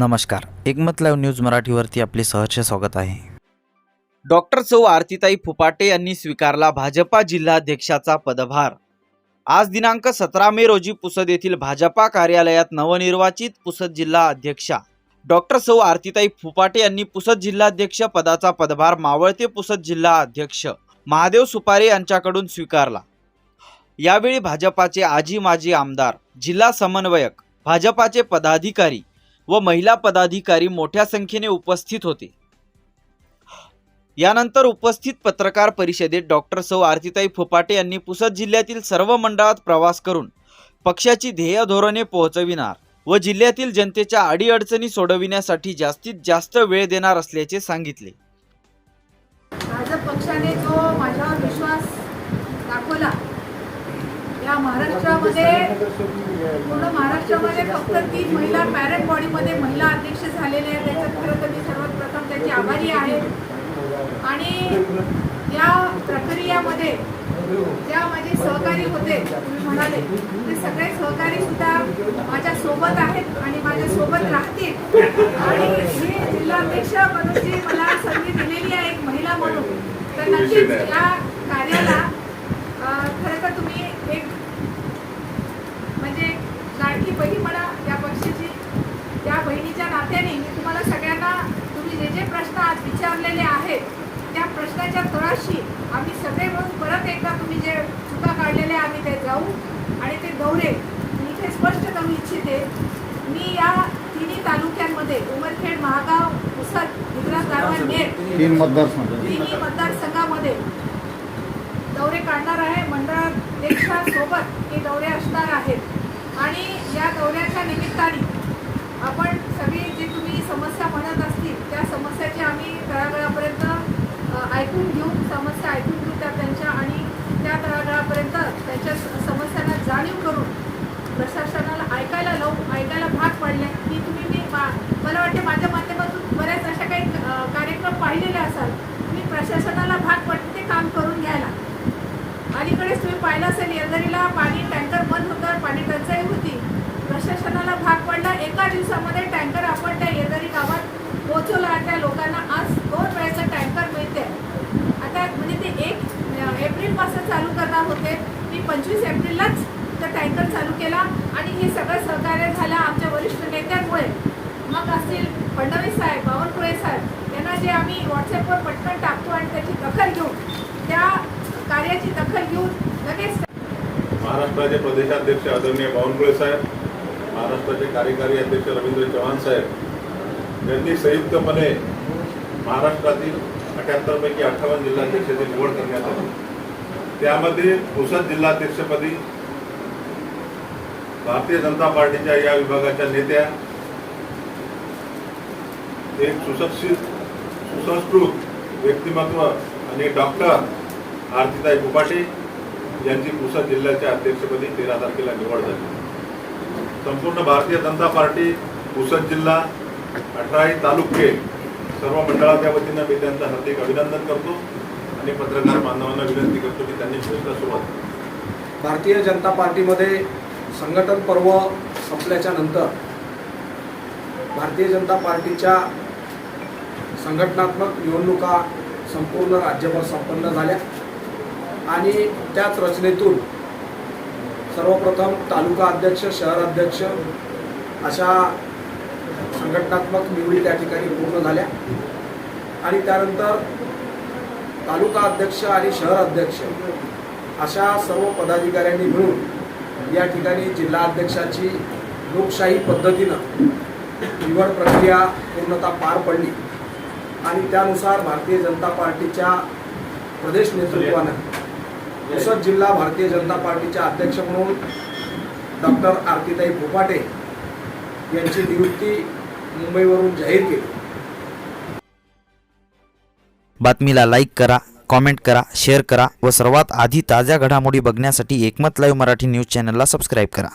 नमस्कार. एकमत live news मराठीवरती आपले सहर्ष स्वागत आहे. डॉक्टर सौ आरतीताई फुपाटे यांनी स्वीकारला भाजपा जिल्हाध्यक्षाचा पदभार. आज दिनांक सतरा मे रोजी पुसद येथील भाजपा कार्यालयात नवनिर्वाचित पुसद जिल्हा अध्यक्षा डॉक्टर सौ आरतीताई फुपाटे यांनी पुसद जिल्हाध्यक्ष पदाचा पदभार मावळते पुसद जिल्हा अध्यक्ष महादेव सुपारे यांच्याकडून स्वीकारला. यावेळी भाजपाचे आजी माजी आमदार जिल्हा समन्वयक भाजपाचे पदाधिकारी व महिला पदाधिकारी मोठ्या संख्येने उपस्थित होते. यानंतर उपस्थित पत्रकार परिषदेत डॉक्टर सौ आरतीताई फुपाटे यांनी पुसद जिल्ह्यातील सर्व मंडळात प्रवास करून पक्षाची ध्येय धोरणे पोहोचविणार व जिल्ह्यातील जनतेच्या अडीअडचणी सोडविण्यासाठी जास्तीत जास्त वेळ देणार असल्याचे सांगितले. भाजप पक्षाने जो महाराष्ट्रामध्ये पूर्ण महाराष्ट्रामध्ये फक्त तीन महिला पॅरेंट बॉडीमध्ये महिला अध्यक्ष झालेल्या आहेत. त्याच्यात खरं तर मी सर्वात प्रथम त्याची आभारी आहे. आणि या प्रक्रियामध्ये ज्या माझे सहकारी होते तुम्ही म्हणाले ते सगळे सहकारी सुद्धा माझ्या सोबत आहेत आणि माझ्या सोबत राहतील. आणि ही जिल्हाध्यक्ष पदाची मला संधी दिलेली आहे एक महिला म्हणून तर नक्कीच या कार्याला अं, खरं तर तुम्ही एक म्हणजे लाडकी बहीण म्हणा या पक्षाची. त्या बहिणीच्या नात्याने मी तुम्हाला सगळ्यांना तुम्ही जे जे प्रश्न आज विचारलेले आहेत त्या प्रश्नाच्या तळाशी आम्ही सगळे मिळून परत एकदा तुम्ही जे चुका काढलेल्या आम्ही ते जाऊ आणि ते दौरे मी इथे स्पष्ट करू इच्छिते. मी या तिन्ही तालुक्यांमध्ये उमरखेड महागाव पुसद गुजरात दारवा नेर तीन मतदारसंघामध्ये दौरे काढणार आहे. मंडळाध्यक्षासोबत हे दौरे असणार आहेत. आणि या दौऱ्याच्या निमित्ताने आपण सगळी जी तुम्ही समस्या म्हणत असतील त्या समस्याची आम्ही तळागळापर्यंत ऐकून घेऊ. समस्या ऐकून घेऊ त्या त्यांच्या आणि त्या तळागळापर्यंत त्यांच्या समस्यांना जाणीव करून प्रशासनाला ऐकायला लावू ऐकायला भाग पडले. की तुम्ही मी मा- मला वाटते माझ्या माध्यमातून बऱ्याच अशा काही कार्यक्रम पाहिलेले असाल. मी प्रशासनाला भाग पडते ते काम करून घ्यायला. अलीकडेच तुम्ही पाहिलं असेल येलदरीला पाणी टँकर बंद होतं पाणी टंचाई होती प्रशासनाला भाग पडला एका दिवसामध्ये टँकर आपण त्या येदारी गावात पोहोचवला त्या लोकांना आज दोन वेळेचं टँकर मिळते आता म्हणजे ते एक एप्रिलपासून चालू करणार होते. मी पंचवीस एप्रिललाच तो टँकर चालू केला आणि हे सगळं सहकार्य झालं आमच्या वरिष्ठ नेत्यांमुळे. मग असतील फडणवीस साहेब बावनकुळे साहेब यांना जे आम्ही व्हॉट्सअपवर पटकन टाकतो आणि त्याची दखल घेऊन त्या कार्याची दखल घेऊन लगेच महाराष्ट्राचे प्रदेशाध्यक्ष आदरणीय बावनकुळे साहेब महाराष्ट्राचे कार्यकारी अध्यक्ष रवींद्र चव्हाण साहेब यांनी संयुक्तपणे महाराष्ट्रातील अठ्याहत्तरपैकी अठ्ठावन्न जिल्हाध्यक्षाची निवड करण्यात आली. त्यामध्ये पुसद जिल्हाध्यक्षपदी भारतीय जनता पार्टीच्या या विभागाच्या नेत्या एक सुशिक्षित सुसंस्कृत व्यक्तिमत्व आणि डॉक्टर आरतीताई फुपाटे यांची पुसद जिल्ह्याच्या अध्यक्षपदी तेरा तारखेला निवड झाली. संपूर्ण भारतीय जनता पार्टी पुसद जिल्हा अठराही तालुके सर्व मंडळाच्या वतीनं मी त्यांचं हार्दिक अभिनंदन करतो आणि पत्रकार बांधवांना विनंती करतो की त्यांनी चर्चा सुरुवात भारतीय जनता पार्टीमध्ये संघटन पर्व संपल्याच्या नंतर भारतीय जनता पार्टीच्या संघटनात्मक निवडणुका संपूर्ण राज्यभर संपन्न झाल्या आणि त्याच रचनेतून सर्वप्रथम तालुका अध्यक्ष शहर अध्यक्ष अशा संघटनात्मक निवडी त्या ठिकाणी पूर्ण झाल्या. आणि त्यानंतर तालुका अध्यक्ष आणि शहर अध्यक्ष अशा सर्व पदाधिकाऱ्यांनी मिळून या ठिकाणी जिल्हा अध्यक्षाची लोकशाही पद्धतीनं निवड प्रक्रिया पूर्णतः पार पडली. आणि त्यानुसार भारतीय जनता पार्टीच्या प्रदेश नेतृत्वानं पुसद जिल्हा भारतीय जनता पार्टीच्या अध्यक्ष म्हणून डॉक्टर आरतीताई भोपाटे यांची नियुक्ती मुंबईवरून जाहीर केली. बातमीला लाईक करा कॉमेंट करा शेअर करा व सर्वात आधी ताज्या घडामोडी बघण्यासाठी एकमत लाईव्ह मराठी न्यूज चॅनलला सबस्क्राईब करा.